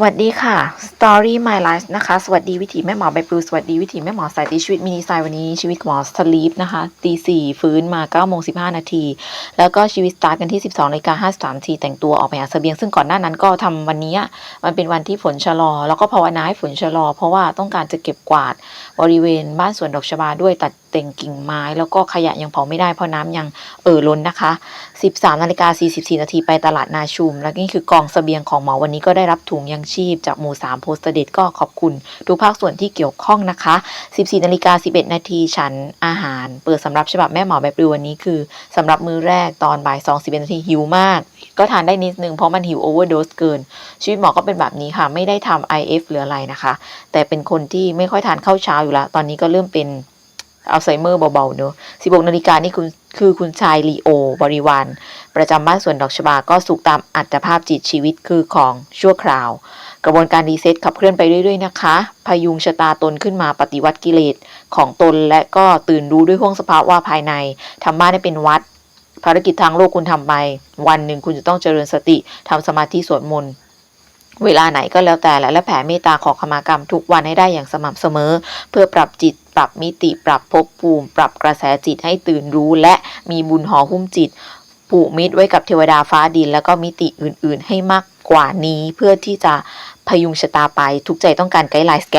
สวัสดีค่ะ Story My Life นะคะ สวัสดีวิถีแม่หมอใบปลูสวัสดีวิถีแม่หมอสายตีชีวิตมินิไซวันนี้ชีวิตหมอสลีปนะคะตีสี่ฟื้นมา9ก้าโมงสินาที แล้วก็ชีวิตสตาร์ทกันที่ 12นาฬิกาห้าสามทีแต่งตัวออกไปหาเสบียง ซึ่งก่อนหน้านั้นก็ทำวันนี้มันเป็นวันที่ฝนชะลอ แล้วก็ภาวนาให้ฝนชะลอ เพราะว่าต้องการจะเก็บกวาดบริเวณบ้านสวนดอกชบาด้วยตัดแต่งกิ่งไม้ แล้วก็ขยะยังเผาไม่ได้เพราะน้ำยังเอ่อล้นนะคะ 13นาฬิกา44นาทีไปตลาดนาชุม แล้วนี่คือกองเสบียงของหมอวันนี้ก็ได้รับถุงยังชีพจากหมู่3โพสต์เดตก็ขอบคุณทุกภาคส่วนที่เกี่ยวข้องนะคะ 14นาฬิกา11 นาทีฉันอาหาร เปิดสำหรับฉบับแม่หมอแบบรีวันนี้คือสำหรับมือแรกตอนบ่าย2 11นาทีหิวมาก ก็ทานได้นิดนึงเพราะมันหิวโอเวอร์โดสเกิน ชีวิตหมอก็เป็นแบบนี้ค่ะ ไม่ได้ทำ IF หรืออะไรนะคะ แต่เป็นคนที่ไม่ค่อยทานข้าวเช้าอยู่ละตอนนี้ก็เริ่มเป็น อัลไซเมอร์เบาๆเนอะ16นาฬิกานี่คุณคือคุณชายลีโอ บริวาร ประจำบ้านสวนดอกชบา ก็สุขตามอัตภาพจิตชีวิตคือของชั่วคราว กระบวนการรีเซ็ตขับเคลื่อนไปเรื่อยๆนะคะ พยุงชะตาตนขึ้นมาปฏิวัติกิเลสของตนและก็ตื่นรู้ด้วยห้วงสภาวะภายในทำบ้านให้เป็นวัด ภารกิจทางโลกคุณทำไป วันหนึ่งคุณจะต้องเจริญสติทำสมาธิสวดมนต์ เวลาไหนก็แล้วแต่และและแผ่เมตตาขอขมากรรมทุกวันให้ได้อย่างสม่ำเสมอ เพื่อปรับจิตปรับมิติปรับภพภูมิ ปรับกระแสจิตให้ตื่นรู้ และมีบุญห่อหุ้มจิต ผูกมิตรไว้กับเทวดาฟ้าดิน แล้วก็มิติอื่น ๆ ให้มากกว่านี้เพื่อที่จะพยุงชะตาไปทุกใจต้องการไกด์ไลน์สแกน